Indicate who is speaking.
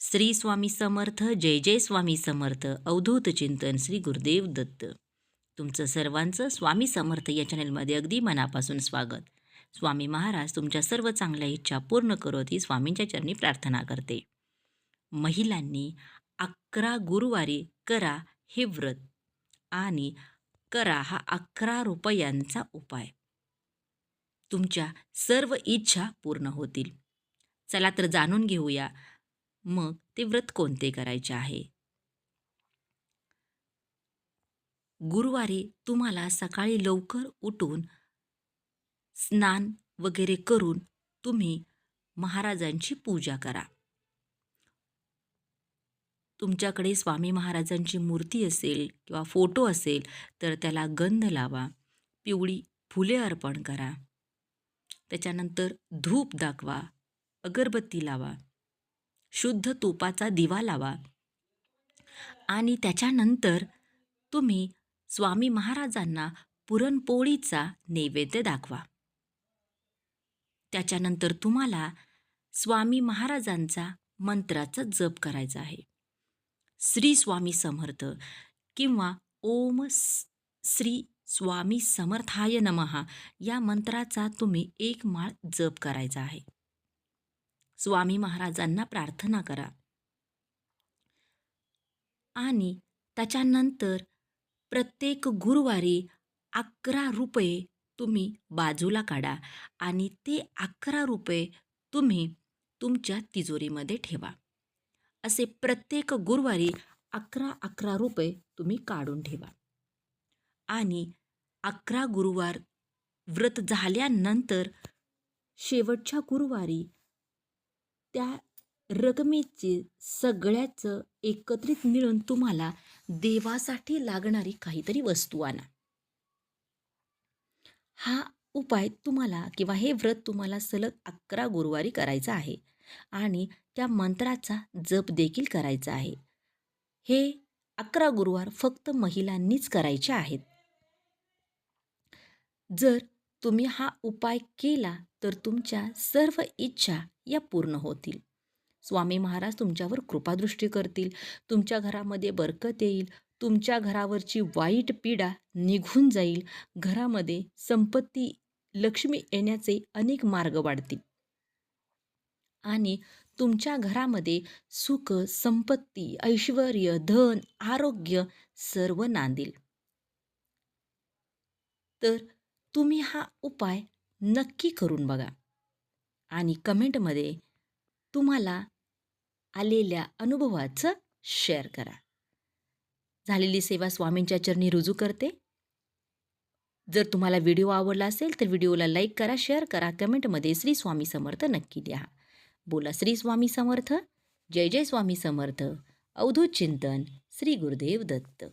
Speaker 1: श्री स्वामी समर्थ जय जय स्वामी समर्थ अवधूत चिंतन श्री गुरुदेव दत्त. तुमचं सर्वांचं स्वामी समर्थ या चॅनलमध्ये अगदी मनापासून स्वागत. स्वामी महाराज तुमच्या सर्व चांगल्या इच्छा पूर्ण करत ही स्वामींच्या चरणी प्रार्थना करते. महिलांनी अकरा गुरुवारी करा हे व्रत आणि करा हा अकरा रुपयांचा उपाय. तुमच्या सर्व इच्छा पूर्ण होतील. चला तर जाणून घेऊया. मग ते व्रत कोणते करायचे आहे? गुरुवारी तुम्हाला सकाळी लवकर उठून स्नान वगैरे करून तुम्ही महाराजांची पूजा करा. तुमच्याकडे स्वामी महाराजांची मूर्ती असेल किंवा फोटो असेल तर त्याला गंध लावा पिवळी फुले अर्पण करा. त्याच्यानंतर धूप दाखवा अगरबत्ती लावा. शुद्ध तुपाचा दिवा लावा. आणि त्याच्यानंतर तुम्ही स्वामी महाराजांना पुरणपोळीचा नैवेद्य दाखवा. त्याच्यानंतर तुम्हाला स्वामी महाराजांचा मंत्राचा जप करायचा आहे. श्री स्वामी समर्थ किंवा ओम श्री स्वामी समर्थाय नमहा या मंत्राचा तुम्ही एक माळ जप करायचा आहे. स्वामी महाराजांना प्रार्थना करा. आणि त्याच्यानंतर प्रत्येक गुरुवारी अकरा रुपये तुम्ही बाजूला काढा आणि ते अकरा रुपये तुम्ही तुमच्या तिजोरीमध्ये ठेवा. असे प्रत्येक गुरुवारी अकरा अकरा रुपये तुम्ही काढून ठेवा. आणि अकरा गुरुवार व्रत झाल्यानंतर शेवटच्या गुरुवारी त्या रकमेचे सगळ्याचं एकत्रित मिळून तुम्हाला देवासाठी लागणारी काहीतरी वस्तू आणा. हा उपाय तुम्हाला किंवा हे व्रत तुम्हाला सलग अकरा गुरुवारी करायचं आहे आणि त्या मंत्राचा जप देखील करायचा आहे. हे अकरा गुरुवार फक्त महिलांनीच करायचे आहेत. जर तुम्ही हा उपाय केला तर तुमच्या सर्व इच्छा या पूर्ण होतील. स्वामी महाराज तुमच्यावर कृपादृष्टी करतील. तुमच्या घरामध्ये बरकत येईल. तुमच्या घरावरची वाईट पीडा निघून जाईल. घरामध्ये संपत्ती लक्ष्मी येण्याचे अनेक मार्ग वाढतील. आणि तुमच्या घरामध्ये सुख संपत्ती ऐश्वर धन आरोग्य सर्व नांदेल. तर तुम्ही हा उपाय नक्की करून बघा. आणि कमेंटमध्ये तुम्हाला आलेल्या अनुभवाचं शेअर करा. झालेली सेवा स्वामींच्या चरणी रुजू करते. जर तुम्हाला व्हिडिओ आवडला असेल तर व्हिडिओला लाईक करा शेअर करा कमेंटमध्ये श्री स्वामी समर्थ नक्की द्या. बोला श्री स्वामी समर्थ जय जय स्वामी समर्थ अवधूत चिंतन श्री गुरुदेव दत्त.